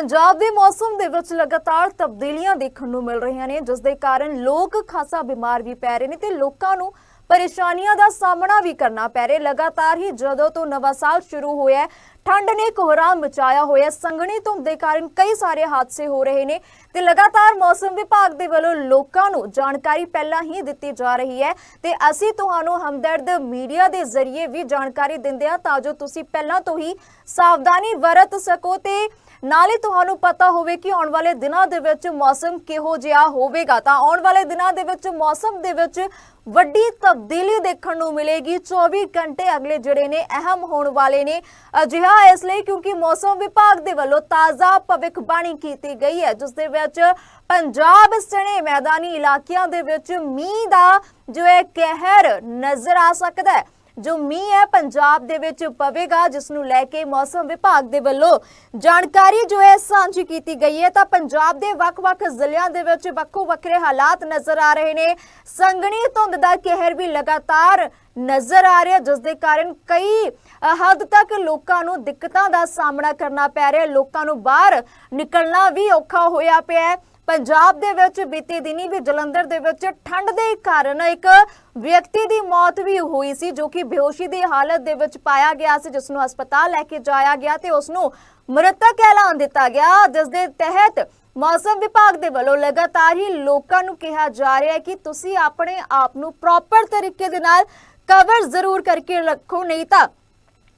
ਪੰਜਾਬ ਦੇ ਮੌਸਮ ਦੇ ਵਿੱਚ ਲਗਾਤਾਰ ਤਬਦੀਲੀਆਂ ਦੇਖਣ ਨੂੰ ਮਿਲ ਰਹੀਆਂ ਨੇ, ਜਿਸ ਦੇ ਕਾਰਨ ਲੋਕ ਖਾਸਾ ਬਿਮਾਰ ਵੀ ਪੈ ਰਹੇ ਨੇ ਤੇ ਲੋਕਾਂ ਨੂੰ ਪਰੇਸ਼ਾਨੀਆਂ ਦਾ ਸਾਹਮਣਾ ਵੀ ਕਰਨਾ ਪੈ ਰਿਹਾ। ਲਗਾਤਾਰ ਹੀ ਜਦੋਂ ਤੋਂ ਨਵਾਂ ਸਾਲ ਸ਼ੁਰੂ ਹੋਇਆ ਠੰਡ ਨੇ ਕੋਹਰਾ ਮਚਾਇਆ ਹੋਇਆ ਸੰਘਣੀ ਧੁੰਦ ਦੇ ਕਾਰਨ ਕਈ ਸਾਰੇ ਹਾਦਸੇ ਹੋ ਰਹੇ ਨੇ ਤੇ ਲਗਾਤਾਰ ਮੌਸਮ ਵਿਭਾਗ ਦੇ ਵੱਲੋਂ ਲੋਕਾਂ ਨੂੰ ਜਾਣਕਾਰੀ ਪਹਿਲਾਂ ਹੀ ਦਿੱਤੀ ਜਾ ਰਹੀ ਹੈ ਤੇ ਅਸੀਂ ਤੁਹਾਨੂੰ ਹਮਦਰਦ ਮੀਡੀਆ ਦੇ ਜ਼ਰੀਏ ਵੀ ਜਾਣਕਾਰੀ ਦਿੰਦੇ ਹਾਂ ਤਾਂ ਜੋ ਤੁਸੀਂ ਪਹਿਲਾਂ ਤੋਂ ਹੀ ਸਾਵਧਾਨੀ ਵਰਤ ਸਕੋ ਤੇ ਨਾਲੇ ਤੁਹਾਨੂੰ ਪਤਾ ਹੋਵੇ ਕਿ ਆਉਣ ਵਾਲੇ ਦਿਨਾਂ ਦੇ ਵਿੱਚ ਮੌਸਮ ਕਿਹੋ ਜਿਹਾ ਹੋਵੇਗਾ। ਤਾਂ ਆਉਣ ਵਾਲੇ ਦਿਨਾਂ ਦੇ ਵਿੱਚ ਮੌਸਮ ਦੇ ਵਿੱਚ ਵੱਡੀ ਤਬਦੀਲੀ ਦੇਖਣ ਨੂੰ ਮਿਲੇਗੀ। 24 ਘੰਟੇ ਅਗਲੇ ਜਿਹੜੇ ਨੇ ਅਹਿਮ ਹੋਣ ਵਾਲੇ ਨੇ। ਅਜਿਹਾ ਇਸ ਲਈ ਕਿਉਂਕਿ ਮੌਸਮ ਵਿਭਾਗ ਦੇ ਵੱਲੋਂ ਤਾਜ਼ਾ ਭਵਿੱਖਬਾਣੀ ਕੀਤੀ ਗਈ ਹੈ, ਜਿਸ ਦੇ ਵਿੱਚ ਪੰਜਾਬ ਸਣੇ ਮੈਦਾਨੀ ਇਲਾਕਿਆਂ ਦੇ ਵਿੱਚ ਮੀਂਹ ਦਾ ਜੋ ਹੈ ਕਹਿਰ ਨਜ਼ਰ ਆ ਸਕਦਾ ਹੈ। ਜੋ ਮੀਂਹ ਹੈ, ਪੰਜਾਬ ਦੇ ਵਿੱਚ ਪਵੇਗਾ ਜਿਸ ਨੂੰ ਲੈ ਕੇ ਮੌਸਮ ਵਿਭਾਗ ਦੇ ਵੱਲੋਂ ਜਾਣਕਾਰੀ ਜੋ ਹੈ, ਸਾਂਝੀ ਕੀਤੀ ਗਈ ਹੈ। ਤਾਂ ਪੰਜਾਬ ਦੇ ਵੱਖ-ਵੱਖ ਜ਼ਿਲ੍ਹਿਆਂ ਦੇ ਵਿੱਚ ਵੱਖੋ ਵੱਖਰੇ ਹਾਲਾਤ ਨਜ਼ਰ ਆ ਰਹੇ ਨੇ। ਸੰਘਣੀ ਧੁੰਦ ਦਾ ਕਹਿਰ ਵੀ ਲਗਾਤਾਰ ਨਜ਼ਰ ਆ ਰਿਹਾ, ਜਿਸ ਦੇ ਕਾਰਨ ਕਈ ਹੱਦ ਤੱਕ ਲੋਕਾਂ ਨੂੰ ਦਿੱਕਤਾਂ ਦਾ ਸਾਹਮਣਾ ਕਰਨਾ ਪੈ ਰਿਹਾ। ਲੋਕਾਂ ਨੂੰ ਬਾਹਰ ਨਿਕਲਣਾ ਵੀ ਔਖਾ ਹੋਇਆ ਪਿਆ ਹੈ। ਪੰਜਾਬ ਦੇ ਵਿੱਚ ਬੀਤੇ ਦਿਨੀ ਵੀ ਜਲੰਧਰ ਦੇ ਵਿੱਚ ਠੰਡ ਦੇ ਕਾਰਨ ਇੱਕ ਵਿਅਕਤੀ ਦੀ ਮੌਤ ਵੀ ਹੋਈ ਸੀ, ਜੋ ਕਿ ਬੇਹੋਸ਼ੀ ਦੀ ਹਾਲਤ ਦੇ ਵਿੱਚ ਪਾਇਆ ਗਿਆ ਸੀ, ਜਿਸ ਨੂੰ ਹਸਪਤਾਲ ਲੈ ਕੇ ਜਾਇਆ ਗਿਆ ਤੇ ਉਸ ਨੂੰ ਮ੍ਰਿਤਕ ਐਲਾਨ ਦਿੱਤਾ ਗਿਆ, ਜਿਸ ਦੇ ਤਹਿਤ ਮੌਸਮ ਵਿਭਾਗ ਦੇ ਵੱਲੋਂ ਲਗਾਤਾਰ ਹੀ ਲੋਕਾਂ ਨੂੰ ਕਿਹਾ ਜਾ ਰਿਹਾ ਹੈ ਕਿ ਤੁਸੀਂ ਆਪਣੇ ਆਪ ਨੂੰ ਪ੍ਰੋਪਰ ਤਰੀਕੇ ਦੇ ਨਾਲ ਕਵਰ ਜ਼ਰੂਰ ਕਰਕੇ ਰੱਖੋ, ਨਹੀਂ ਤਾਂ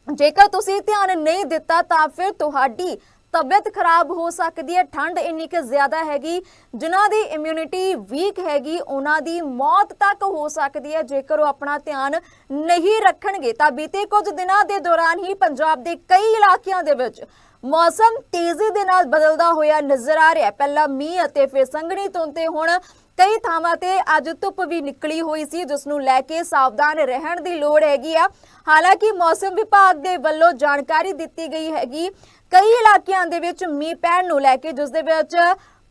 ਜੇਕਰ ਤੁਸੀਂ ਧਿਆਨ ਨਹੀਂ ਦਿੱਤਾ ਤਾਂ ਫਿਰ ਤੁਹਾਡੀ ਤਬੀਅਤ ਖਰਾਬ ਹੋ ਸਕਦੀ ਹੈ, ਠੰਡ ਇੰਨੀ ਕਿ ਜ਼ਿਆਦਾ ਹੈਗੀ, ਜਿਨ੍ਹਾਂ ਦੀ ਇਮਿਊਨਿਟੀ ਵੀਕ ਹੈਗੀ, ਉਹਨਾਂ ਦੀ ਮੌਤ ਤੱਕ ਹੋ ਸਕਦੀ ਹੈ, ਜੇਕਰ ਉਹ ਆਪਣਾ ਧਿਆਨ ਨਹੀਂ ਰੱਖਣਗੇ। ਤਾਂ ਬੀਤੇ ਕੁਝ ਦਿਨਾਂ ਦੇ ਦੌਰਾਨ ਹੀ ਪੰਜਾਬ ਦੇ ਕਈ ਇਲਾਕਿਆਂ ਦੇ ਵਿੱਚ ਮੌਸਮ ਤੇਜ਼ੀ ਦੇ ਨਾਲ ਬਦਲਦਾ ਹੋਇਆ ਨਜ਼ਰ ਆ ਰਿਹਾ ਪਹਿਲਾਂ ਮੀਂਹ ਅਤੇ ਫਿਰ ਸੰਘਣੀ ਧੁੰਦ ਤੇ ਹੁਣ ਕਈ ਥਾਵਾਂ ਤੇ ਅੱਜ ਧੁੱਪ ਵੀ ਨਿਕਲੀ ਹੋਈ ਸੀ, ਜਿਸ ਨੂੰ ਲੈ ਕੇ ਸਾਵਧਾਨ ਰਹਿਣ ਦੀ ਲੋੜ ਹੈਗੀ ਆ। ਹਾਲਾਂਕਿ ਮੌਸਮ ਵਿਭਾਗ ਦੇ ਵੱਲੋਂ ਜਾਣਕਾਰੀ ਦਿੱਤੀ ਗਈ ਹੈਗੀ ਕਈ ਇਲਾਕਿਆਂ ਦੇ ਵਿੱਚ ਮੀਂਹ ਪੈਣ ਨੂੰ ਲੈ ਕੇ, ਜਿਸ ਦੇ ਵਿੱਚ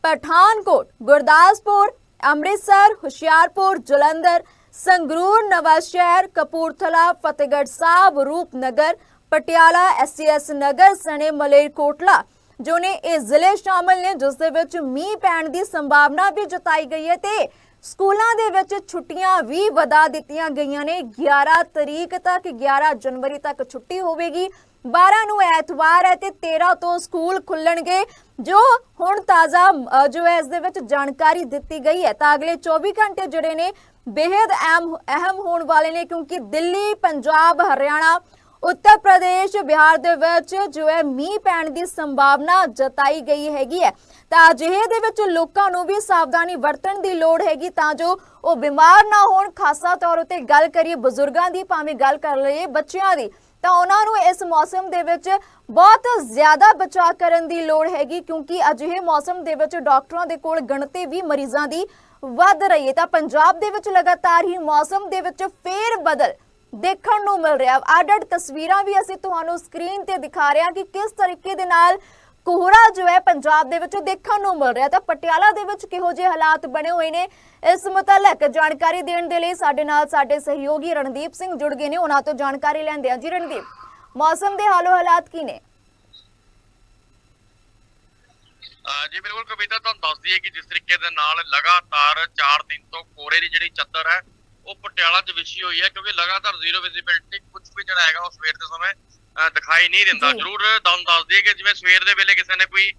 ਪਠਾਨਕੋਟ, ਗੁਰਦਾਸਪੁਰ, ਅੰਮ੍ਰਿਤਸਰ, ਹੁਸ਼ਿਆਰਪੁਰ, ਜਲੰਧਰ, ਸੰਗਰੂਰ ਨਵਾਂ ਸ਼ਹਿਰ ਕਪੂਰਥਲਾ, ਫਤਿਹਗੜ੍ਹ ਸਾਹਿਬ, ਰੂਪਨਗਰ, ਪਟਿਆਲਾ, ਐਸਸੀਐਸ ਨਗਰ, ਸਣੇ ਮਲੇਰਕੋਟਲਾ, ਜੋ ਨੇ ਇਹ ਜ਼ਿਲ੍ਹੇ ਸ਼ਾਮਲ ਨੇ, ਜਿਸ ਦੇ ਵਿੱਚ ਮੀਂਹ ਪੈਣ ਦੀ ਸੰਭਾਵਨਾ ਵੀ ਜਤਾਈ ਗਈ ਹੈ ਤੇ ਸਕੂਲਾਂ ਦੇ ਵਿੱਚ ਛੁੱਟੀਆਂ ਵੀ ਵਧਾ ਦਿੱਤੀਆਂ ਗਈਆਂ ਨੇ। 11 ਤਰੀਕ ਤੱਕ 11 ਜਨਵਰੀ ਤੱਕ ਛੁੱਟੀ ਹੋਵੇਗੀ। 12 ਨੂੰ ਐਤਵਾਰ ਹੈ ਤੇ 13 ਤੋਂ ਸਕੂਲ ਖੁੱਲਣਗੇ, ਜੋ ਹੁਣ ਤਾਜ਼ਾ ਜੋ ਹੈ ਇਸ ਦੇ ਵਿੱਚ ਜਾਣਕਾਰੀ ਦਿੱਤੀ ਗਈ ਹੈ। ਤਾਂ ਅਗਲੇ 24 ਘੰਟੇ ਜਿਹੜੇ ਨੇ ਬੇहद ਅਹਿਮ ਹੋਣ ਵਾਲੇ ਨੇ, ਕਿਉਂਕਿ ਦਿੱਲੀ, ਪੰਜਾਬ, ਹਰਿਆਣਾ, ਉੱਤਰ ਪ੍ਰਦੇਸ਼, ਬਿਹਾਰ ਦੇ ਵਿੱਚ ਜੋ ਹੈ ਮੀਂਹ ਪੈਣ ਦੀ ਸੰਭਾਵਨਾ ਜਤਾਈ ਗਈ ਹੈਗੀ ਹੈ। ਤਾਂ ਅਜਿਹੇ ਦੇ ਵਿੱਚ ਲੋਕਾਂ ਨੂੰ ਵੀ ਸਾਵਧਾਨੀ ਵਰਤਣ ਦੀ ਲੋੜ ਹੈਗੀ, ਤਾਂ ਜੋ ਉਹ ਬਿਮਾਰ ਨਾ ਹੋਣ। ਖਾਸਾ ਤੌਰ ਉਤੇ ਗੱਲ ਕਰੀਏ ਬਜ਼ੁਰਗਾਂ ਦੀ, ਭਾਵੇਂ ਗੱਲ ਕਰ ਲਈਏ ਬੱਚਿਆਂ ਦੀ ਤਾਂ ਉਹਨਾਂ ਨੂੰ ਇਸ ਮੌਸਮ ਦੇ ਵਿੱਚ ਬਹੁਤ ਜ਼ਿਆਦਾ ਬਚਾਅ ਕਰਨ ਦੀ ਲੋੜ ਹੈਗੀ, ਕਿਉਂਕਿ ਅਜਿਹੇ ਮੌਸਮ ਦੇ ਵਿੱਚ ਡਾਕਟਰਾਂ ਦੇ ਕੋਲ ਗਣਤੀ ਵੀ ਮਰੀਜ਼ਾਂ ਦੀ ਵੱਧ ਰਹੀ ਹੈ। ਤਾਂ ਪੰਜਾਬ ਦੇ ਵਿੱਚ ਲਗਾਤਾਰ ਹੀ ਮੌਸਮ ਦੇ ਵਿੱਚ ਫੇਰ ਬਦਲ ਦੇਖਣ ਨੂੰ ਮਿਲ ਰਿਹਾ। ਅੱਡ-ਅੱਡ ਤਸਵੀਰਾਂ ਵੀ ਅਸੀਂ ਤੁਹਾਨੂੰ ਸਕਰੀਨ ਤੇ ਦਿਖਾ ਰਹੇ ਹਾਂ ਕਿ ਕਿਸ ਤਰੀਕੇ ਦੇ ਨਾਲ ਕੋਹਰਾ ਜੋ ਹੈ ਪੰਜਾਬ ਦੇ ਵਿੱਚ ਦੇਖਣ ਨੂੰ ਮਿਲ ਰਿਹਾ ਤਾਂ ਪਟਿਆਲਾ ਦੇ ਵਿੱਚ ਕਿਹੋ ਜਿਹੇ ਹਾਲਾਤ ਬਣੇ ਹੋਏ ਨੇ? ਇਸ ਮੁਤਲਕ ਜਾਣਕਾਰੀ ਦੇਣ ਦੇ ਲਈ ਸਾਡੇ ਨਾਲ ਸਾਡੇ ਸਹਿਯੋਗੀ ਰਣਦੀਪ ਸਿੰਘ ਜੁੜ ਗਏ ਨੇ। ਉਹਨਾਂ ਤੋਂ ਜਾਣਕਾਰੀ ਲੈਂਦੇ ਹਾਂ। ਜੀ ਰਣਦੀਪ, ਮੌਸਮ ਦੇ ਹਾਲੋ ਹਾਲਾਤ ਕੀ ਨੇ? ਜੀ ਬਿਲਕੁਲ ਕਵਿਤਾ, ਤੁਹਾਨੂੰ ਦੱਸਦੀ ਹੈ ਕਿ ਜਿਸ ਤਰੀਕੇ ਦੇ ਨਾਲ ਲਗਾਤਾਰ 4 ਦਿਨ ਤੋਂ ਕੋਰੇ ਦੀ ਜਿਹੜੀ ਚੱਦਰ ਹੈ, ਉਹ ਪਟਿਆਲਾ 'ਚ ਵਿਛੀ ਹੋਈ ਹੈ, ਕਿਉਂਕਿ ਲਗਾਤਾਰ ਜ਼ੀਰੋ ਵਿਜ਼ਿਬਿਲਟੀ ਕੁਝ ਵੀ ਜਿਹੜਾ ਹੈਗਾ ਉਹ ਸਵੇਰ ਦੇ ਸਮੇਂ ਦਿਖਾਈ ਨਹੀਂ ਦਿੰਦਾ। ਜ਼ਰੂਰ ਤੁਹਾਨੂੰ ਦੱਸ ਦਈਏ ਕਿ ਜਿਵੇਂ ਸਵੇਰ ਦੇ ਵੇਲੇ ਕਿਸੇ ਨੇ ਕੋਈ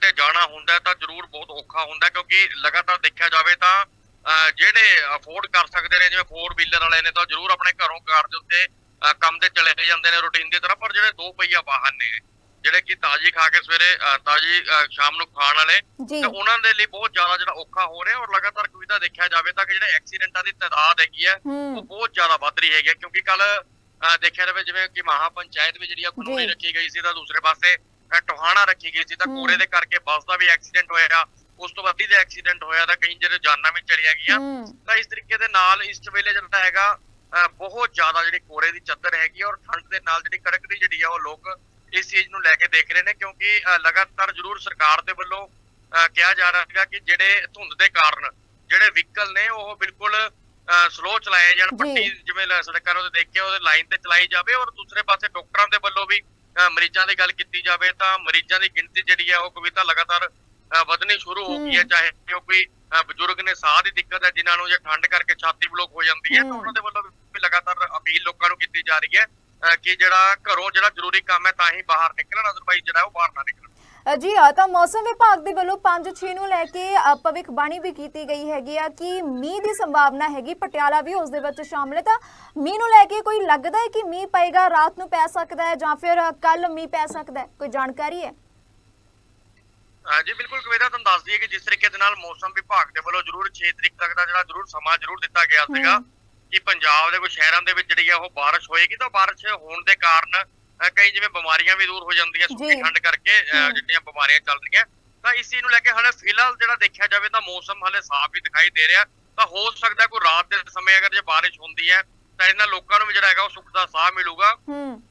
ਤੇ ਜਾਣਾ ਹੁੰਦਾ ਤਾਂ ਜ਼ਰੂਰ ਬਹੁਤ ਔਖਾ ਹੁੰਦਾ ਕਿਉਂਕਿ ਲਗਾਤਾਰ ਦੇਖਿਆ ਜਾਵੇ ਤਾਂ ਜਿਹੜੇ ਅਫੋਰਡ ਕਰ ਸਕਦੇ ਨੇ ਜਿਵੇਂ 4 ਵੀਲਰ ਵਾਲੇ ਨੇ ਤਾਂ ਜ਼ਰੂਰ ਆਪਣੇ ਘਰੋਂ ਕਾਰ ਦੇ ਉੱਤੇ ਕੰਮ ਤੇ ਚਲੇ ਜਾਂਦੇ ਨੇ ਰੂਟੀਨ ਦੀ ਤਰ੍ਹਾਂ ਪਰ ਜਿਹੜੇ ਦੋ ਪਹੀਆ ਵਾਹਨ ਨੇ ਜਿਹੜੇ ਕਿ ਤਾਜੀ ਖਾ ਕੇ ਸਵੇਰੇ ਤਾਜੀ ਸ਼ਾਮ ਨੂੰ ਖਾਣ ਵਾਲੇ ਤੇ ਉਹਨਾਂ ਦੇ ਲਈ ਬਹੁਤ ਜ਼ਿਆਦਾ ਜਿਹੜਾ ਔਖਾ ਹੋ ਰਿਹਾ ਔਰ ਲਗਾਤਾਰ ਕਵਿਤਾ ਦੇਖਿਆ ਜਾਵੇ ਤਾਂ ਕਿ ਜਿਹੜੇ ਐਕਸੀਡੈਂਟਾਂ ਦੀ ਤਾਦਾਦ ਹੈਗੀ ਹੈ ਉਹ ਬਹੁਤ ਜ਼ਿਆਦਾ ਵੱਧ ਰਹੀ ਹੈਗੀ ਕਿਉਂਕਿ ਕੱਲ ਦੇਖਿਆ ਜਾਵੇ ਜਿਵੇਂ ਕਿ ਮਹਾ ਪੰਚਾਇਤ ਵੀ ਜਿਹੜੀ ਆ ਕਾਨੂੰਨੀ ਜੀ। ਰੱਖੀ ਗਈ ਸੀ ਤਾਂ ਦੂਸਰੇ ਪਾਸੇ ਟੋਹਾਣਾ ਰੱਖੀ ਗਈ ਸੀ ਤਾਂ। ਕੋਰੇ ਦੇ ਕਰਕੇ ਬੱਸ ਦਾ ਵੀ ਐਕਸੀਡੈਂਟ ਹੋਇਆ ਉਸ ਤੋਂ ਬਾਅਦ ਇਹਦੇ ਐਕਸੀਡੈਂਟ ਹੋਇਆ ਤਾਂ ਕਈ ਜਿਹੜੇ ਜਾਨਾਂ ਵੀ ਚਲੀਆਂ ਗਈਆਂ ਤਾਂ ਇਸ ਤਰੀਕੇ ਦੇ ਨਾਲ ਇਸ ਵੇਲੇ ਜਿਹੜਾ ਹੈਗਾ ਬਹੁਤ ਜ਼ਿਆਦਾ ਜਿਹੜੀ ਕੋਰੇ ਦੀ ਚੱਦਰ ਹੈਗੀ ਔਰ ਠੰਡ ਦੇ ਨਾਲ ਜਿਹੜੀ ਕੜਕਦੀ ਜਿਹੜੀ ਆ ਉਹ ਲੋਕ ਇਸ ਚੀਜ਼ ਨੂੰ ਲੈ ਕੇ ਦੇਖ ਰਹੇ ਨੇ ਕਿਉਂਕਿ ਲਗਾਤਾਰ ਜ਼ਰੂਰ ਸਰਕਾਰ ਦੇ ਵੱਲੋਂ ਕਿਹਾ ਜਾ ਰਿਹਾ ਹੈਗਾ ਕਿ ਜਿਹੜੇ ਧੁੰਦ ਦੇ ਕਾਰਨ ਜਿਹੜੇ ਵਹੀਕਲ ਨੇ ਉਹ ਬਿਲਕੁਲ ਸਲੋ ਚਲਾਏ ਜਾਣ। ਪੱਟੀ ਜਿਵੇਂ ਸੜਕਾਂ ਨੂੰ ਦੇਖਿਆ ਉਹਦੇ ਲਾਈਨ ਤੇ ਚਲਾਈ ਜਾਵੇ ਔਰ ਦੂਸਰੇ ਪਾਸੇ ਡਾਕਟਰਾਂ ਦੇ ਵੱਲੋਂ ਵੀ ਮਰੀਜ਼ਾਂ ਦੀ ਗੱਲ ਕੀਤੀ ਜਾਵੇ ਤਾਂ ਮਰੀਜ਼ਾਂ ਦੀ ਗਿਣਤੀ ਜਿਹੜੀ ਹੈ ਉਹ ਕਵਿਤਾ ਲਗਾਤਾਰ ਵਧਣੀ ਸ਼ੁਰੂ ਹੋ ਗਈ ਹੈ ਚਾਹੇ ਅ, ਬਜ਼ੁਰਗ ਨੇ ਸਾਹ ਦੀ ਦਿੱਕਤ ਹੈ ਜਿਨ੍ਹਾਂ ਨੂੰ ਜੇ ਠੰਡ ਕਰਕੇ ਛਾਤੀ ਬਲੋਕ ਹੋ ਜਾਂਦੀ ਹੈ ਤਾਂ। ਉਹਨਾਂ ਦੇ ਵੱਲੋਂ ਵੀ ਲਗਾਤਾਰ ਅਪੀਲ ਲੋਕਾਂ ਨੂੰ ਕੀਤੀ ਜਾ ਰਹੀ ਹੈ ਕਿ ਜਿਹੜਾ ਘਰੋਂ ਜਿਹੜਾ ਜ਼ਰੂਰੀ ਕੰਮ ਹੈ ਤਾਂ ਹੀ ਬਾਹਰ ਨਿਕਲਣ ਅਦਰਵਾਈਜ਼ ਜਿਹੜਾ ਉਹ ਬਾਹਰ ਨਾ ਨਿਕਲਣ ਜੀ ਹਾਂ ਤਾਂ ਮੌਸਮ ਵਿਭਾਗ ਦੇ ਵੱਲੋਂ 5-6 ਨੂੰ ਲੈ ਕੇ ਅ, ਭਵਿੱਖਬਾਣੀ ਵੀ ਕੀਤੀ ਗਈ ਹੈਗੀ ਆ ਕਿ ਮੀਂਹ ਦੀ ਸੰਭਾਵਨਾ ਹੈਗੀ ਪਟਿਆਲਾ ਵੀ ਉਸ ਦੇ ਵਿੱਚ ਸ਼ਾਮਲ ਹੈ। ਤਾਂ ਮੀਂਹ ਨੂੰ ਲੈ ਕੇ ਕੋਈ ਲੱਗਦਾ ਹੈ ਕਿ ਮੀਂਹ ਪਏਗਾ ਰਾਤ ਨੂੰ ਪੈ ਸਕਦਾ ਹੈ ਜਾਂ ਫਿਰ ਕੱਲ ਮੀਂਹ ਪੈ ਸਕਦਾ ਹੈ? ਕੋਈ ਜਾਣਕਾਰੀ ਹੈ? ਜੀ ਬਿਲਕੁਲ ਕਵੇਦਾ ਤੁਹਾਨੂੰ ਦੱਸ ਦਈਏ ਕਿ ਜਿਸ ਤਰੀਕੇ ਦੇ ਨਾਲ ਮੌਸਮ ਵਿਭਾਗ ਦੇ ਵੱਲੋਂ ਜ਼ਰੂਰ 6 ਤਰੀਕ ਤੱਕ ਦਾ ਜਿਹੜਾ ਜ਼ਰੂਰ ਸਮਾਂ ਜ਼ਰੂਰ ਦਿੱਤਾ ਗਿਆ ਸੀਗਾ। ਕਿ ਪੰਜਾਬ ਦੇ ਕੁਝ ਸ਼ਹਿਰਾਂ ਦੇ ਵਿੱਚ ਜਿਹੜੀ ਆ ਉਹ ਬਾਰਿਸ਼ ਹੋਏਗੀ ਤਾਂ ਬਾਰਿਸ਼ ਹੋਣ ਦੇ ਕਾਰਨ ਕਈ ਜਿਵੇਂ ਬਿਮਾਰੀਆਂ ਵੀ ਦੂਰ ਹੋ ਜਾਂਦੀਆਂ। ਸੁੱਕੀ ਠੰਡ ਕਰਕੇ। ਜਿਹੜੀਆਂ ਬਿਮਾਰੀਆਂ ਚੱਲ ਰਹੀਆਂ ਤਾਂ ਇਸ ਚੀਜ਼ ਨੂੰ ਲੈ ਕੇ ਹਾਲੇ ਫਿਲਹਾਲ ਜਿਹੜਾ ਦੇਖਿਆ ਜਾਵੇ ਤਾਂ ਮੌਸਮ ਹਾਲੇ ਸਾਫ਼ ਹੀ ਦਿਖਾਈ ਦੇ ਰਿਹਾ ਤਾਂ ਹੋ ਸਕਦਾ ਕੋਈ ਰਾਤ ਦੇ ਸਮੇਂ ਅਗਰ ਜੇ ਬਾਰਿਸ਼ ਹੁੰਦੀ ਹੈ ਤਾਂ ਇਹਨਾਂ ਲੋਕਾਂ ਨੂੰ ਵੀ ਜਿਹੜਾ ਹੈਗਾ ਉਹ ਸੁੱਖ ਦਾ ਸਾਹ ਮਿਲੂਗਾ ਹੂੰ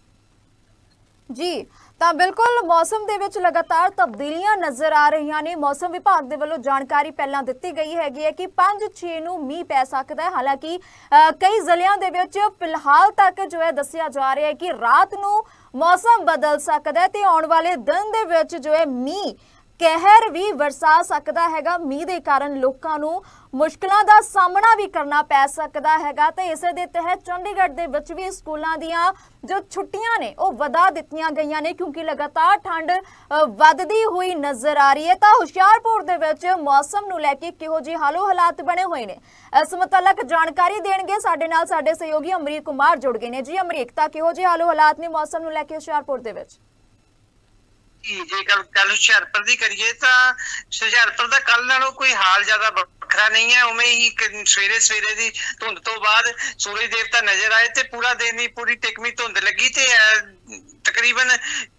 ਜੀ ਤਾਂ ਬਿਲਕੁਲ ਮੌਸਮ ਦੇ ਵਿੱਚ ਲਗਾਤਾਰ ਤਬਦੀਲੀਆਂ ਨਜ਼ਰ ਆ ਰਹੀਆਂ ਨੇ। ਮੌਸਮ ਵਿਭਾਗ ਦੇ ਵੱਲੋਂ ਜਾਣਕਾਰੀ ਪਹਿਲਾਂ ਦਿੱਤੀ ਗਈ ਹੈਗੀ ਹੈ ਕਿ 5-6 ਨੂੰ ਮੀਂਹ ਪੈ ਸਕਦਾ ਹੈ। ਹਾਲਾਂਕਿ ਅ, ਕਈ ਜ਼ਿਲ੍ਹਿਆਂ ਦੇ ਵਿੱਚ ਫਿਲਹਾਲ ਤੱਕ ਜੋ ਹੈ ਦੱਸਿਆ ਜਾ ਰਿਹਾ ਹੈ ਕਿ ਰਾਤ ਨੂੰ ਮੌਸਮ ਬਦਲ ਸਕਦਾ ਹੈ ਤੇ ਆਉਣ ਵਾਲੇ ਦਿਨ ਦੇ ਵਿੱਚ ਜੋ ਹੈ ਮੀਂਹ ਕਹਿਰ ਵੀ ਵਰਸਾ ਸਕਦਾ ਹੈਗਾ। ਮੀਂਹ ਦੇ ਕਾਰਨ ਲੋਕਾਂ ਨੂੰ ਮੁਸ਼ਕਲਾਂ ਦਾ ਸਾਹਮਣਾ ਵੀ ਕਰਨਾ ਪੈ ਸਕਦਾ ਹੈਗਾ ਤੇ ਇਸੇ ਦੇ ਤਹਿਤ ਚੰਡੀਗੜ੍ਹ ਦੇ ਵਿੱਚ ਵੀ ਸਕੂਲਾਂ ਦੀਆਂ ਜੋ ਛੁੱਟੀਆਂ ਨੇ, ਉਹ ਵਧਾ ਦਿੱਤੀਆਂ ਗਈਆਂ ਨੇ ਕਿਉਂਕਿ ਲਗਾਤਾਰ ਠੰਡ ਵੱਧਦੀ ਹੋਈ ਨਜ਼ਰ ਆ ਰਹੀ ਹੈ। ਤਾਂ ਹੁਸ਼ਿਆਰਪੁਰ ਦੇ ਵਿੱਚ ਮੌਸਮ ਨੂੰ ਲੈ ਕੇ ਕਿਹੋ ਜਿਹੇ ਹਾਲੋ ਹਾਲਾਤ ਬਣੇ ਹੋਏ ਨੇ? ਇਸ ਮੁਤਲਕ ਜਾਣਕਾਰੀ ਦੇਣਗੇ ਸਾਡੇ ਨਾਲ ਸਾਡੇ ਸਹਿਯੋਗੀ ਅਮਰੀਕ ਕੁਮਾਰ ਜੁੜ ਗਏ ਨੇ। ਜੀ, ਅਮਰੀਕ, ਤਾਂ ਕਿਹੋ ਜਿਹੇ ਹਾਲੋ ਹਾਲਾਤ ਨੇ ਮੌਸਮ ਨੂੰ ਲੈ ਕੇ ਹੁਸ਼ਿਆਰਪੁਰ ਦੇ ਵਿੱਚ? ਜੀ, ਜੇ ਗੱਲ ਹੁਸ਼ਿਆਰਪੁਰ ਦੀ ਕਰੀਏ ਤਾਂ ਹੁਸ਼ਿਆਰਪੁਰ ਦਾ ਕੱਲ ਨਾਲੋਂ ਕੋਈ ਹਾਲ ਜ਼ਿਆਦਾ ਵੱਖਰਾ ਨਹੀਂ ਹੈ ਉਵੇਂ ਹੀ ਸਵੇਰੇ ਸਵੇਰੇ ਦੀ ਧੁੰਦ ਤੋਂ ਬਾਅਦ ਸੂਰਜ ਦੇਵਤਾ ਨਜ਼ਰ ਆਏ ਤੇ ਪੂਰਾ ਦਿਨ ਹੀ ਪੂਰੀ ਟਿਕਮੀ ਧੁੰਦ ਲੱਗੀ ਤੇ ਅਹ, ਤਕਰੀਬਨ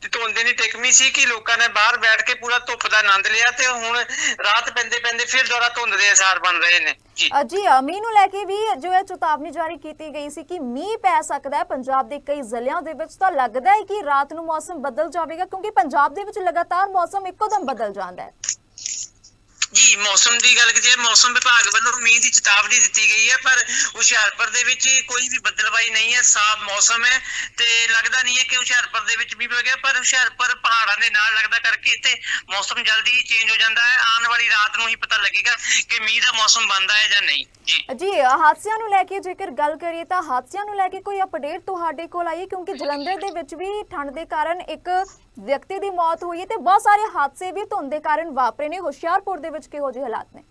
ਧੁੰਦ ਦੀ ਟਿਕਮੀ ਸੀ ਕਿ ਲੋਕਾਂ ਨੇ ਬਾਹਰ ਬੈਠ ਕੇ ਪੂਰਾ ਧੁੱਪ ਦਾ ਆਨੰਦ ਲਿਆ ਤੇ ਹੁਣ ਰਾਤ ਪੈਂਦੇ ਪੈਂਦੇ ਫਿਰ ਦੁਬਾਰਾ ਧੁੰਦ ਦੇ ਅਸਾਰ ਬਣ ਰਹੇ ਨੇ। ਜੀ। ਜੀ ਮੀਂਹ ਨੂੰ ਲੈ ਕੇ ਵੀ ਜੋ ਹੈ ਚੇਤਾਵਨੀ ਜਾਰੀ ਕੀਤੀ ਗਈ ਸੀ ਕਿ ਮੀਂਹ ਪੈ ਸਕਦਾ ਹੈ। ਪੰਜਾਬ ਦੇ ਕਈ ਜ਼ਿਲ੍ਹਿਆਂ ਦੇ ਵਿੱਚ ਤਾਂ ਲੱਗਦਾ ਹੈ ਕਿ ਰਾਤ ਨੂੰ ਮੌਸਮ ਬਦਲ ਜਾਵੇਗਾ ਕਿਉਂਕਿ ਪੰਜਾਬ ਦੇ ਵਿੱਚ ਲਗਾਤਾਰ ਮੌਸਮ ਇੱਕੋ ਦਮ ਬਦਲ ਜਾਂਦਾ ਹੈ। ਜੀ, ਮੌਸਮ ਦੀ ਗੱਲ ਕਰੀਏ, ਮੌਸਮ ਵਿਭਾਗ ਵੱਲੋਂ ਮੀਂਹ ਦੀ ਚੇਤਾਵਨੀ ਦਿੱਤੀ ਗਈ ਹੈ, ਪਰ ਹੁਸ਼ਿਆਰਪੁਰ ਦੇ ਵਿੱਚ ਕੋਈ ਵੀ ਬੱਦਲਬਾਈ ਨਹੀਂ ਹੈ, ਸਾਫ਼ ਮੌਸਮ ਹੈ ਤੇ ਲੱਗਦਾ ਨਹੀਂ ਹੈ ਕਿ ਹੁਸ਼ਿਆਰਪੁਰ ਦੇ ਵਿੱਚ ਵੀ ਗਿਆ, ਪਰ ਹੁਸ਼ਿਆਰਪੁਰ ਪਹਾੜਾਂ ਦੇ ਨਾਲ ਲੱਗਦਾ ਕਰਕੇ ਤੇ ਮੌਸਮ ਜਲਦੀ ਹੀ ਚੇਂਜ ਹੋ ਜਾਂਦਾ ਹੈ। ਆਉਣ ਵਾਲੀ ਰਾਤ ਨੂੰ ਹੀ ਪਤਾ ਲੱਗੇਗਾ ਕਿ ਮੀਂਹ ਦਾ ਮੌਸਮ ਬਣਦਾ ਹੈ ਜਾਂ ਨਹੀਂ। ਜੀ। ਜੀ ਹਾਦਸਿਆਂ ਨੂੰ ਲੈ ਕੇ ਜੇਕਰ ਗੱਲ ਕਰੀਏ ਤਾਂ ਹਾਦਸਿਆਂ ਨੂੰ ਲੈ ਕੇ ਕੋਈ ਅਪਡੇਟ ਤੁਹਾਡੇ ਕੋਲ ਆਈ ਕਿਉਂਕਿ ਜਲੰਧਰ ਦੇ ਵਿੱਚ ਵੀ ਠੰਡ ਦੇ ਕਾਰਨ ਇੱਕ ਵਿਅਕਤੀ ਦੀ ਮੌਤ ਹੋਈ ਹੈ ਤੇ ਬਹੁਤ ਸਾਰੇ ਹਾਦਸੇ ਵੀ ਧੁੰਦ ਦੇ ਕਾਰਨ ਵਾਪਰੇ ਨੇ। ਹੁਸ਼ਿਆਰਪੁਰ ਦੇ ਵਿੱਚ ਕਿਹੋ ਜਿਹੇ ਹਾਲਾਤ ਨੇ?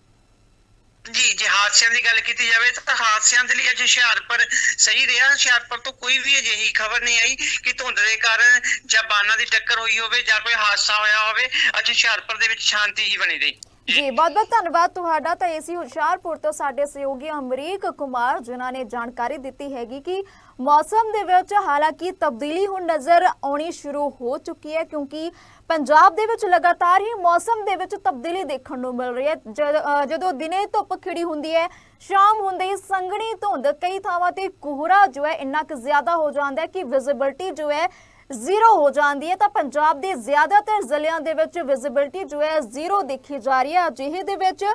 ਜੀ ਜੇ ਹਾਦਸਿਆਂ ਦੀ ਗੱਲ ਕੀਤੀ ਜਾਵੇ ਤਾਂ ਹਾਦਸਿਆਂ ਦੇ ਲਈ ਅੱਜ ਹੁਸ਼ਿਆਰਪੁਰ ਸਹੀ ਰਿਹਾ। ਹੁਸ਼ਿਆਰਪੁਰ ਤੋਂ ਕੋਈ ਵੀ ਅਜਿਹੀ ਖਬਰ ਨਹੀਂ ਆਈ ਕਿ ਧੁੰਦ ਦੇ ਕਾਰਨ ਜਾਂ ਬਾਨਾਂ ਦੀ ਟੱਕਰ ਹੋਈ ਹੋਵੇ ਜਾਂ ਕੋਈ ਹਾਦਸਾ ਹੋਇਆ ਹੋਵੇ ਅੱਜ ਹੁਸ਼ਿਆਰਪੁਰ ਦੇ ਵਿੱਚ ਸ਼ਾਂਤੀ ਹੀ ਬਣੀ ਰਹੀ। ਜੀ। ਬਹੁਤ ਬਹੁਤ ਧੰਨਵਾਦ ਤੁਹਾਡਾ। ਤਾਂ ਏਸੀ ਹੁਸ਼ਿਆਰਪੁਰ ਤੋਂ ਸਾਡੇ ਸਹਿਯੋਗੀ ਅਮਰੀਕ ਕੁਮਾਰ ਜਿਨ੍ਹਾਂ ਨੇ ਜਾਣਕਾਰੀ ਦਿੱਤੀ ਹੈਗੀ ਕਿ ਮੌਸਮ ਦੇ ਵਿੱਚ ਹਾਲਾਂਕਿ ਤਬਦੀਲੀ ਹੁਣ ਨਜ਼ਰ ਆਉਣੀ ਸ਼ੁਰੂ ਹੋ ਚੁੱਕੀ ਹੈ ਕਿਉਂਕਿ ਪੰਜਾਬ ਦੇ ਵਿੱਚ ਲਗਾਤਾਰ ਹੀ ਮੌਸਮ ਦੇ ਵਿੱਚ ਤਬਦੀਲੀ ਦੇਖਣ ਨੂੰ ਮਿਲ ਰਹੀ ਹੈ। ਜਦੋਂ ਦਿਨੇ ਧੁੱਪ ਖਿੜੀ ਹੁੰਦੀ ਹੈ, ਸ਼ਾਮ ਹੁੰਦੇ ਹੀ ਸੰਘਣੀ ਧੁੰਦ ਕਈ ਥਾਵਾਂ ਤੇ ਕੋਹਰਾ ਜੋ ਹੈ ਇੰਨਾ ਕੁ ਜ਼ਿਆਦਾ ਹੋ ਜਾਂਦਾ ਹੈ ਕਿ ਵਿਜ਼ਿਬਿਲਟੀ ਜੋ ਹੈ ਜ਼ੀਰੋ ਹੋ ਜਾਂਦੀ ਹੈ। ਤਾਂ ਪੰਜਾਬ ਦੇ ਜ਼ਿਆਦਾਤਰ ਜ਼ਿਲ੍ਹਿਆਂ ਦੇ ਵਿੱਚ ਵਿਜ਼ਿਬਿਲਟੀ ਜੋ ਹੈ ਜ਼ੀਰੋ ਦੇਖੀ ਜਾ ਰਹੀ ਹੈ। ਅਜਿਹੇ ਦੇ ਵਿੱਚ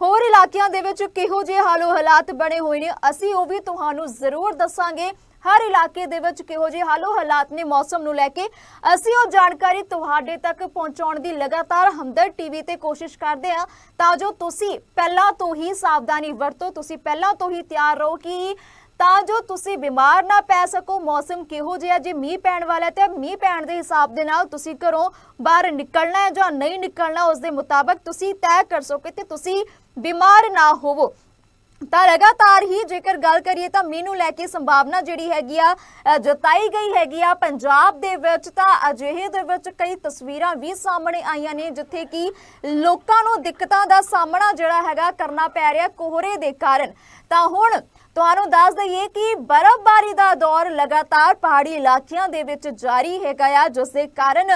ਹੋਰ ਇਲਾਕਿਆਂ ਦੇ ਵਿੱਚ ਕਿਹੋ ਜਿਹੇ ਹਾਲੋ ਹਾਲਾਤ ਬਣੇ ਹੋਏ ਨੇ, ਅਸੀਂ ਉਹ ਵੀ ਤੁਹਾਨੂੰ ਜ਼ਰੂਰ ਦੱਸਾਂਗੇ। ਹਰ ਇਲਾਕੇ ਦੇ ਵਿੱਚ ਕਿਹੋ ਜਿਹੇ ਹਾਲੋ ਹਾਲਾਤ ਨੇ ਮੌਸਮ ਨੂੰ ਲੈ ਕੇ। ਅਸੀਂ ਉਹ ਜਾਣਕਾਰੀ ਤੁਹਾਡੇ ਤੱਕ ਪਹੁੰਚਾਉਣ ਦੀ ਲਗਾਤਾਰ ਹਮਦਰ ਟੀਵੀ ਤੇ ਕੋਸ਼ਿਸ਼ ਕਰਦੇ ਹਾਂ। ਤਾਂ ਜੋ ਤੁਸੀਂ ਪਹਿਲਾਂ ਤੋਂ ਹੀ ਸਾਵਧਾਨੀ ਵਰਤੋ, ਤੁਸੀਂ ਪਹਿਲਾਂ ਤੋਂ ਹੀ ਤਿਆਰ ਰਹੋ ਕਿ ਤਾਂ ਜੋ ਤੁਸੀਂ ਬਿਮਾਰ ਨਾ ਪੈ ਸਕੋ। ਮੌਸਮ ਕਿਹੋ ਜਿਹਾ ਜੇ ਮੀਂਹ ਪੈਣ ਵਾਲਾ ਤੇ ਮੀਂਹ ਪੈਣ ਦੇ ਹਿਸਾਬ ਦੇ ਨਾਲ ਤੁਸੀਂ ਘਰੋਂ ਬਾਹਰ ਨਿਕਲਣਾ ਹੈ ਜਾਂ ਨਹੀਂ ਨਿਕਲਣਾ, ਉਸ ਦੇ ਮੁਤਾਬਕ ਤੁਸੀਂ ਤੈਅ ਕਰ ਸਕੋ ਤੇ ਤੁਸੀਂ ਬਿਮਾਰ ਨਾ ਹੋਵੋ। ਤਾਂ ਲਗਾਤਾਰ ਹੀ ਜੇਕਰ ਗੱਲ ਕਰੀਏ ਤਾਂ ਮੀਂਹ ਲੈ ਕੇ ਸੰਭਾਵਨਾ ਜਿਹੜੀ ਹੈਗੀ ਆ ਜਤਾਈ ਗਈ ਹੈਗੀ ਆ। ਪੰਜਾਬ ਦੇ ਵਿੱਚ ਤਾਂ ਅਜਿਹੇ ਦੇ ਵਿੱਚ ਕਈ ਤਸਵੀਰਾਂ ਵੀ ਸਾਹਮਣੇ ਆਈਆਂ ਨੇ, ਜਿੱਥੇ ਕਿ ਲੋਕਾਂ ਨੂੰ ਦਿੱਕਤਾਂ ਦਾ ਸਾਹਮਣਾ ਜਿਹੜਾ ਹੈਗਾ ਕਰਨਾ ਪੈ ਰਿਹਾ ਕੋਹਰੇ ਦੇ ਕਾਰਨ। ਤਾਂ ਹੁਣ ਤੁਹਾਨੂੰ ਦੱਸ ਦਈਏ ਕਿ ਬਰਫ਼ਬਾਰੀ ਦਾ ਦੌਰ ਲਗਾਤਾਰ ਪਹਾੜੀ ਇਲਾਕਿਆਂ ਦੇ ਵਿੱਚ ਜਾਰੀ ਹੈਗਾ ਆ, ਜਿਸ ਦੇ ਕਾਰਨ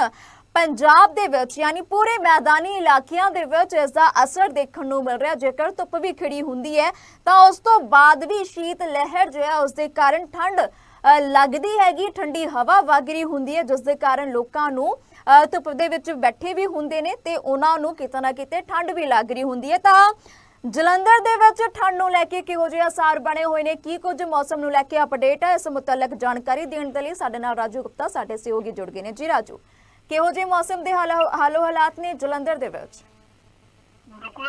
ਪੰਜਾਬ ਦੇ ਵਿੱਚ, ਯਾਨੀ ਪੂਰੇ ਮੈਦਾਨੀ ਇਲਾਕਿਆਂ ਦੇ ਵਿੱਚ ਇਸ ਦਾ ਅਸਰ ਦੇਖਣ ਨੂੰ ਮਿਲ ਰਿਹਾ। ਜੇਕਰ ਧੁੱਪ ਵੀ ਖਿੜੀ ਹੁੰਦੀ ਹੈ, ਤਾਂ ਉਸ ਤੋਂ ਬਾਅਦ ਵੀ ਸ਼ੀਤ ਲਹਿਰ ਜੋ ਹੈ, ਉਸ ਦੇ ਕਾਰਨ ਠੰਡ ਲੱਗਦੀ ਹੈਗੀ। ਠੰਡੀ ਹਵਾ ਵਗ ਰਹੀ ਹੁੰਦੀ ਹੈ, ਜਿਸ ਦੇ ਕਾਰਨ ਲੋਕਾਂ ਨੂੰ ਧੁੱਪ ਦੇ ਵਿੱਚ ਬੈਠੇ ਵੀ ਹੁੰਦੇ ਨੇ ਤੇ ਉਹਨਾਂ ਨੂੰ ਕਿਤੇ ਨਾ ਕਿਤੇ ਠੰਡ ਵੀ ਲੱਗ ਰਹੀ ਹੁੰਦੀ ਹੈ। ਤਾਂ ਜਲੰਧਰ ਦੇ ਵਿੱਚ ਠੰਡ ਨੂੰ ਲੈ ਕੇ ਕਿਹੋ ਜਿਹੇ ਅਸਾਰ ਬਣੇ ਹੋਏ ਨੇ? ਕੀ ਕੁਝ ਮੌਸਮ ਨੂੰ ਲੈ ਕੇ ਅਪਡੇਟ ਹੈ? ਇਸ ਮੁਤਲਕ ਜਾਣਕਾਰੀ ਦੇਣ ਦੇ ਲਈ ਸਾਡੇ ਨਾਲ ਰਾਜੂ ਗੁਪਤਾ, ਸਾਡੇ ਸਹਿਯੋਗੀ ਜੁੜ ਗਏ ਨੇ। ਜੀ ਰਾਜੂ। ਕਿਹੋ ਜਿਹੇ ਮੌਸਮ ਦੇ ਹਾਲੋ ਹਾਲਾਤ ਨੇ ਜਲੰਧਰ ਦੇ ਵਿੱਚ? ਬਿਲਕੁਲ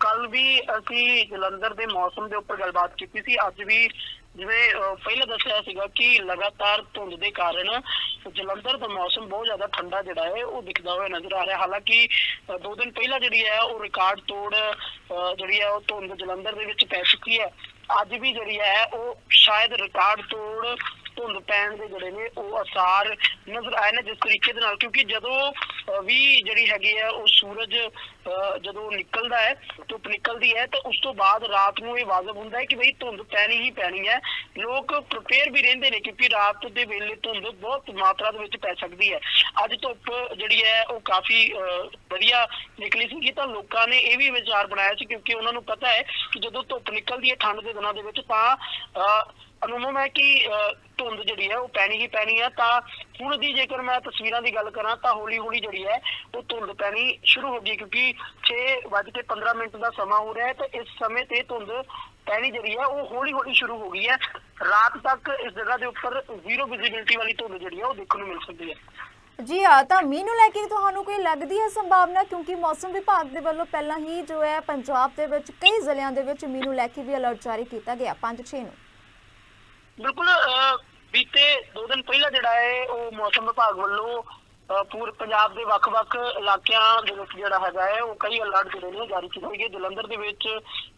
ਕੱਲ ਵੀ ਅਸੀਂ ਜਲੰਧਰ ਦੇ ਮੌਸਮ ਦੇ ਉੱਪਰ ਗੱਲਬਾਤ ਕੀਤੀ ਸੀ। ਅੱਜ ਵੀ ਜਿਵੇਂ ਪਹਿਲਾਂ ਦੱਸਿਆ ਸੀਗਾ ਕਿ ਲਗਾਤਾਰ ਧੁੰਦ ਦੇ ਕਾਰਨ ਜਲੰਧਰ ਦਾ ਮੌਸਮ ਬਹੁਤ ਜ਼ਿਆਦਾ ਠੰਡਾ ਜਿਹੜਾ ਹੈ, ਉਹ ਦਿਖਦਾ ਹੋਇਆ ਨਜ਼ਰ ਆ ਰਿਹਾ। ਹਾਲਾਂਕਿ ਦੋ ਦਿਨ ਪਹਿਲਾਂ ਜਿਹੜੀ ਹੈ, ਉਹ ਰਿਕਾਰਡ ਤੋੜ ਜਿਹੜੀ ਹੈ, ਉਹ ਧੁੰਦ ਜਲੰਧਰ ਦੇ ਵਿੱਚ ਪੈ ਚੁੱਕੀ ਹੈ। ਅੱਜ ਵੀ ਜਿਹੜੀ ਹੈ, ਉਹ ਸ਼ਾਇਦ ਰਿਕਾਰਡ ਤੋੜ ਧੁੰਦ ਪੈਣ ਦੇ ਜਿਹੜੇ ਨੇ ਉਹ ਅਸਾਰ ਨਜ਼ਰ ਆਏ ਨੇ ਜਿਸ ਤਰੀਕੇ ਦੇ ਨਾਲ ਕਿਉਂਕਿ ਜਦੋਂ ਵੀ ਜਿਹੜੀ ਹੈਗੀ ਹੈ ਉਹ ਸੂਰਜ ਜਦੋਂ ਨਿਕਲਦਾ ਹੈ ਧੁੱਪ ਨਿਕਲਦੀ ਹੈ ਤਾਂ ਉਸ ਤੋਂ ਬਾਅਦ ਰਾਤ ਨੂੰ ਇਹ ਵਾਜਬ ਹੁੰਦਾ ਹੈ ਕਿ ਬਈ ਧੁੰਦ ਪੈਣੀ ਹੀ ਪੈਣੀ ਹੈ। ਲੋਕ ਪ੍ਰਪੇਅਰ ਵੀ ਰਹਿੰਦੇ ਨੇ ਕਿਉਂਕਿ ਰਾਤ ਦੇ ਵੇਲੇ ਧੁੰਦ ਬਹੁਤ ਮਾਤਰਾ ਦੇ ਵਿੱਚ ਪੈ ਸਕਦੀ ਹੈ। ਅੱਜ ਧੁੱਪ ਜਿਹੜੀ ਹੈ ਉਹ ਕਾਫੀ ਅਹ, ਵਧੀਆ ਨਿਕਲੀ ਸੀ ਤਾਂ ਲੋਕਾਂ ਨੇ ਇਹ ਵੀ ਵਿਚਾਰ ਬਣਾਇਆ ਸੀ ਕਿਉਂਕਿ ਉਹਨਾਂ ਨੂੰ ਪਤਾ ਹੈ ਕਿ ਜਦੋਂ ਧੁੱਪ ਨਿਕਲਦੀ ਹੈ ਠੰਡ ਦੇ ਦਿਨਾਂ ਦੇ ਵਿੱਚ ਤਾਂ ਅਹ, ਅਨੁਮਮ ਹੈ ਕਿ ਅਹ, ਧੁੰਦ ਜਿਹੜੀ ਹੈ ਉਹ ਪੈਣੀ ਹੀ ਪੈਣੀ ਹੈ ਤਾਂ ਹੁਣ ਦੀ ਜੇਕਰ ਮੈਂ ਤਸਵੀਰਾਂ ਦੀ ਗੱਲ ਕਰਾਂ ਤਾਂ ਹੌਲੀ ਹੌਲੀ ਜਿਹੜੀ ਹੈ ਉਹ ਧੁੰਦ ਪੈਣੀ ਸ਼ੁਰੂ ਹੋ ਗਈ ਕਿਉਂਕਿ 6:15 ਮਿੰਟ ਦਾ ਸਮਾਂ ਹੋ ਰਿਹਾ ਹੈ ਤੇ ਇਸ ਸਮੇਂ ਤੇ ਧੁੰਦ ਪੈਣੀ ਜਿਹੜੀ ਹੈ ਉਹ ਹੌਲੀ ਹੌਲੀ ਸ਼ੁਰੂ ਹੋ ਗਈ ਹੈ। ਰਾਤ ਤੱਕ ਇਸ ਜਗ੍ਹਾ ਦੇ ਉੱਪਰ ਜ਼ੀਰੋ ਵਿਜ਼ਿਬਿਲਟੀ ਵਾਲੀ ਧੁੰਦ ਜਿਹੜੀ ਹੈ ਉਹ ਦੇਖਣ ਨੂੰ ਮਿਲ ਸਕਦੀ ਹੈ। ਜੀ ਹਾਂ ਤਾਂ ਮੀਂਹ ਨੂੰ ਲੈ ਕੇ ਤੁਹਾਨੂੰ ਕੋਈ ਲੱਗਦੀ ਹੈ ਸੰਭਾਵਨਾ? ਕਿਉਂਕਿ ਮੌਸਮ ਵਿਭਾਗ ਦੇ ਵੱਲੋਂ ਪਹਿਲਾਂ ਹੀ ਜੋ ਹੈ ਪੰਜਾਬ ਦੇ ਵਿੱਚ ਕਈ ਜ਼ਿਲ੍ਹਿਆਂ ਦੇ ਵਿੱਚ ਮੀਂਹ ਨੂੰ ਲੈ ਕੇ ਵੀ ਅਲਰਟ ਜਾਰੀ ਕੀਤਾ ਗਿਆ 5-6 ਨੂੰ। ਬਿਲਕੁਲ ਅਹ, ਬੀਤੇ ਦੋ ਦਿਨ ਪਹਿਲਾਂ ਜਿਹੜਾ ਹੈ ਉਹ ਮੌਸਮ ਵਿਭਾਗ ਵੱਲੋਂ ਅਹ, ਪੰਜਾਬ ਦੇ ਵੱਖ-ਵੱਖ ਇਲਾਕਿਆਂ ਦੇ ਵਿੱਚ ਜਿਹੜਾ ਹੈਗਾ ਹੈ ਉਹ ਕਈ ਅਲਰਟ ਜਿਹੜੇ ਨੇ ਜਾਰੀ ਕੀਤੇ ਗਏ। ਜਲੰਧਰ ਦੇ ਵਿੱਚ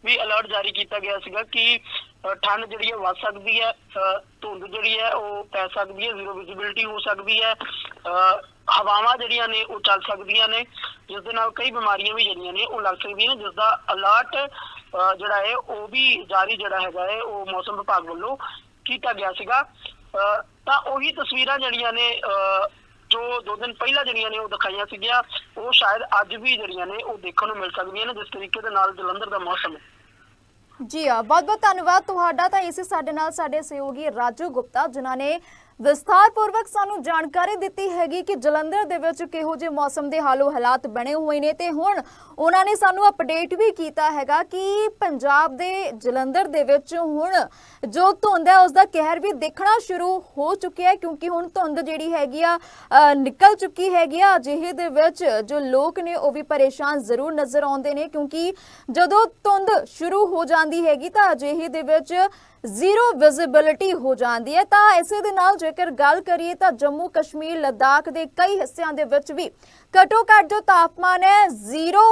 ਵੀ ਅਲਰਟ ਜਾਰੀ ਕੀਤਾ ਗਿਆ ਸੀਗਾ ਕਿ ਠੰਡ ਜਿਹੜੀ ਹੈ ਵੱਧ ਸਕਦੀ ਹੈ ਧੁੰਦ ਜਿਹੜੀ ਹੈ ਉਹ ਪੈ ਸਕਦੀ ਹੈ ਜ਼ੀਰੋ ਵਿਜ਼ਿਬਿਲਟੀ ਹੋ ਸਕਦੀ ਹੈ ਅਹ, ਹਵਾਵਾਂ ਜਿਹੜੀਆਂ ਨੇ ਉਹ ਚੱਲ ਸਕਦੀਆਂ ਨੇ ਜਿਸ ਦੇ ਨਾਲ ਕਈ ਬਿਮਾਰੀਆਂ ਵੀ ਜਿਹੜੀਆਂ ਨੇ ਉਹ ਲੱਗ ਸਕਦੀਆਂ ਨੇ ਜਿਸ ਦਾ ਅਲਰਟ ਜਿਹੜਾ ਹੈ ਉਹ ਵੀ ਜਾਰੀ ਜਿਹੜਾ ਹੈਗਾ ਹੈ ਉਹ ਮੌਸਮ ਵਿਭਾਗ ਵੱਲੋਂ ਕੀਤਾ ਗਿਆ ਸੀਗਾ। ਤਾਂ ਉਹੀ ਤਸਵੀਰਾਂ ਜਿਹੜੀਆਂ ਨੇ ਜੋ ਦੋ ਦਿਨ ਪਹਿਲਾਂ ਜਿਹੜੀਆਂ ਨੇ ਉਹ ਦਿਖਾਈਆਂ ਸੀਗੀਆਂ, ਉਹ ਸ਼ਾਇਦ ਅੱਜ ਵੀ ਜਿਹੜੀਆਂ ਨੇ ਉਹ ਦੇਖਣ ਨੂੰ ਮਿਲ ਸਕਦੀਆਂ ਨੇ, ਜਿਸ ਤਰੀਕੇ ਦੇ ਨਾਲ ਜਲੰਧਰ ਦਾ ਮੌਸਮ ਹੈ। ਜੀ ਆ ਬਹੁਤ ਬਹੁਤ ਧੰਨਵਾਦ ਤੁਹਾਡਾ। ਤਾਂ ਇਸੇ ਸਾਡੇ ਨਾਲ ਸਾਡੇ ਸਹਿਯੋਗੀ ਰਾਜੂ ਗੁਪਤਾ, ਜਿਨ੍ਹਾਂ ਨੇ ਵਿਸਥਾਰਪੂਰਵਕ ਸਾਨੂੰ ਜਾਣਕਾਰੀ ਦਿੱਤੀ ਹੈਗੀ ਕਿ ਜਲੰਧਰ ਦੇ ਵਿੱਚ ਕਿਹੋ ਜਿਹੇ ਮੌਸਮ ਦੇ ਹਾਲੋ ਹਾਲਾਤ ਬਣੇ ਹੋਏ ਨੇ ਤੇ ਹੁਣ ਉਹਨਾਂ ਨੇ ਸਾਨੂੰ ਅਪਡੇਟ ਵੀ ਕੀਤਾ ਹੈਗਾ ਕਿ ਪੰਜਾਬ ਦੇ ਜਲੰਧਰ ਦੇ ਵਿੱਚ ਹੁਣ ਜੋ ਧੁੰਦ ਹੈ ਉਸ ਦਾ ਕਹਿਰ ਵੀ ਦੇਖਣਾ ਸ਼ੁਰੂ ਹੋ ਚੁੱਕਿਆ ਹੈ ਕਿਉਂਕਿ ਹੁਣ ਧੁੰਦ ਜਿਹੜੀ ਹੈਗੀ ਆ ਨਿਕਲ ਚੁੱਕੀ ਹੈਗੀ ਆ। ਅਜਿਹੇ ਦੇ ਵਿੱਚ ਜੋ ਲੋਕ ਨੇ ਉਹ ਵੀ ਪਰੇਸ਼ਾਨ ਜ਼ਰੂਰ ਨਜ਼ਰ ਆਉਂਦੇ ਨੇ ਕਿਉਂਕਿ ਜਦੋਂ ਧੁੰਦ ਸ਼ੁਰੂ ਹੋ ਜਾਂਦੀ ਹੈਗੀ ਤਾਂ ਅਜਿਹੇ ਦੇ ਵਿੱਚ ਜ਼ੀਰੋ ਵਿਜ਼ਿਬਿਲਿਟੀ ਹੋ ਜਾਂਦੀ ਹੈ। ਤਾਂ ਇਸੇ ਦੇ ਨਾਲ ਜੇਕਰ ਗੱਲ ਕਰੀਏ ਤਾਂ ਜੰਮੂ ਕਸ਼ਮੀਰ, ਲਦਾਖ ਦੇ ਕਈ ਹਿੱਸਿਆਂ ਦੇ ਵਿੱਚ ਵੀ ਘੱਟੋ ਘੱਟ ਜੋ ਤਾਪਮਾਨ ਹੈ 0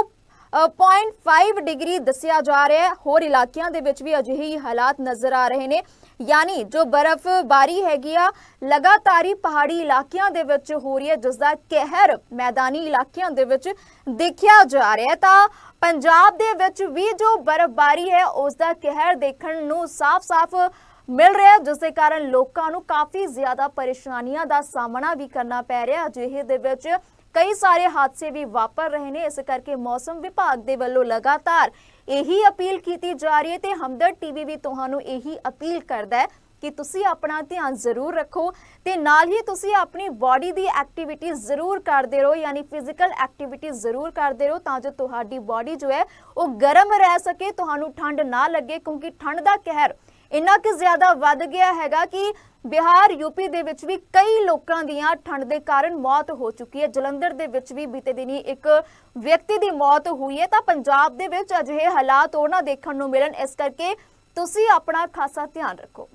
0.5 ਡਿਗਰੀ ਦੱਸਿਆ ਜਾ ਰਿਹਾ ਹੈ। ਹੋਰ ਇਲਾਕਿਆਂ ਦੇ ਵਿੱਚ ਵੀ ਅਜਿਹੇ ਹਾਲਾਤ ਨਜ਼ਰ ਆ ਰਹੇ ਨੇ। ਯਾਨੀ ਜੋ ਬਰਫ਼ਬਾਰੀ ਹੈਗੀ ਆ ਲਗਾਤਾਰ ਪਹਾੜੀ ਇਲਾਕਿਆਂ ਦੇ ਵਿੱਚ ਹੋ ਰਹੀ ਹੈ ਜਿਸ ਦਾ ਕਹਿਰ ਮੈਦਾਨੀ ਇਲਾਕਿਆਂ ਦੇ ਵਿੱਚ ਦੇਖਿਆ ਜਾ ਰਿਹਾ ਤਾਂ ਪੰਜਾਬ ਦੇ ਵਿੱਚ ਵੀ ਜੋ ਬਰਫ਼ਬਾਰੀ ਹੈ ਉਸ ਦਾ ਕਹਿਰ ਦੇਖਣ ਨੂੰ ਸਾਫ਼-ਸਾਫ਼ ਮਿਲ ਰਿਹਾ ਹੈ, ਜਿਸ ਦੇ ਕਾਰਨ ਲੋਕਾਂ ਨੂੰ ਕਾਫੀ ਜ਼ਿਆਦਾ ਪਰੇਸ਼ਾਨੀਆਂ ਦਾ ਸਾਹਮਣਾ ਵੀ ਕਰਨਾ ਪੈ ਰਿਹਾ ਅਜਿਹੇ ਦੇ ਵਿੱਚ ਕਈ ਸਾਰੇ ਹਾਦਸੇ ਵੀ ਵਾਪਰ ਰਹੇ ਨੇ, ਇਸ ਕਰਕੇ ਮੌਸਮ ਵਿਭਾਗ ਦੇ ਵੱਲੋਂ ਲਗਾਤਾਰ ਇਹੀ ਅਪੀਲ ਕੀਤੀ ਜਾ ਰਹੀ ਹੈ ਤੇ ਹਮਦਰਦ ਟੀਵੀ ਵੀ ਤੁਹਾਨੂੰ ਇਹੀ ਅਪੀਲ ਕਰਦਾ ਹੈ ਕਿ ਤੁਸੀਂ ਆਪਣਾ ਧਿਆਨ ਜ਼ਰੂਰ ਰੱਖੋ ਤੇ ਨਾਲ ਹੀ ਤੁਸੀਂ ਆਪਣੀ ਬਾਡੀ ਦੀ ਐਕਟੀਵਿਟੀ ਜ਼ਰੂਰ ਕਰਦੇ ਰਹੋ, ਯਾਨੀ ਫਿਜ਼ੀਕਲ ਐਕਟੀਵਿਟੀ ਜ਼ਰੂਰ ਕਰਦੇ ਰਹੋ ਤਾਂ ਜੋ ਤੁਹਾਡੀ ਬਾਡੀ ਜੋ ਹੈ ਉਹ ਗਰਮ ਰਹਿ ਸਕੇ, ਤੁਹਾਨੂੰ ਠੰਡ ਨਾ ਲੱਗੇ ਕਿਉਂਕਿ ਠੰਡ ਦਾ ਕਹਿਰ ਇੰਨਾ ਕਿ ਜ਼ਿਆਦਾ ਵੱਧ ਗਿਆ ਹੈਗਾ ਕਿ ਬਿਹਾਰ ਯੂਪੀ ਦੇ ਵਿੱਚ ਵੀ ਕਈ ਲੋਕਾਂ ਦੀਆਂ ਠੰਡ ਦੇ ਕਾਰਨ ਮੌਤ ਹੋ ਚੁੱਕੀ ਹੈ। ਜਲੰਧਰ ਦੇ ਵਿੱਚ ਵੀ ਬੀਤੇ ਦਿਨੀ ਇੱਕ ਵਿਅਕਤੀ ਦੀ ਮੌਤ ਹੋਈ ਹੈ। ਤਾਂ ਪੰਜਾਬ ਦੇ ਵਿੱਚ ਅਜਿਹੇ ਹਾਲਾਤ ਹੋਰ ਨਾ ਦੇਖਣ ਨੂੰ ਮਿਲਣ। ਇਸ ਕਰਕੇ ਤੁਸੀਂ ਆਪਣਾ ਖਾਸਾ ਧਿਆਨ ਰੱਖੋ।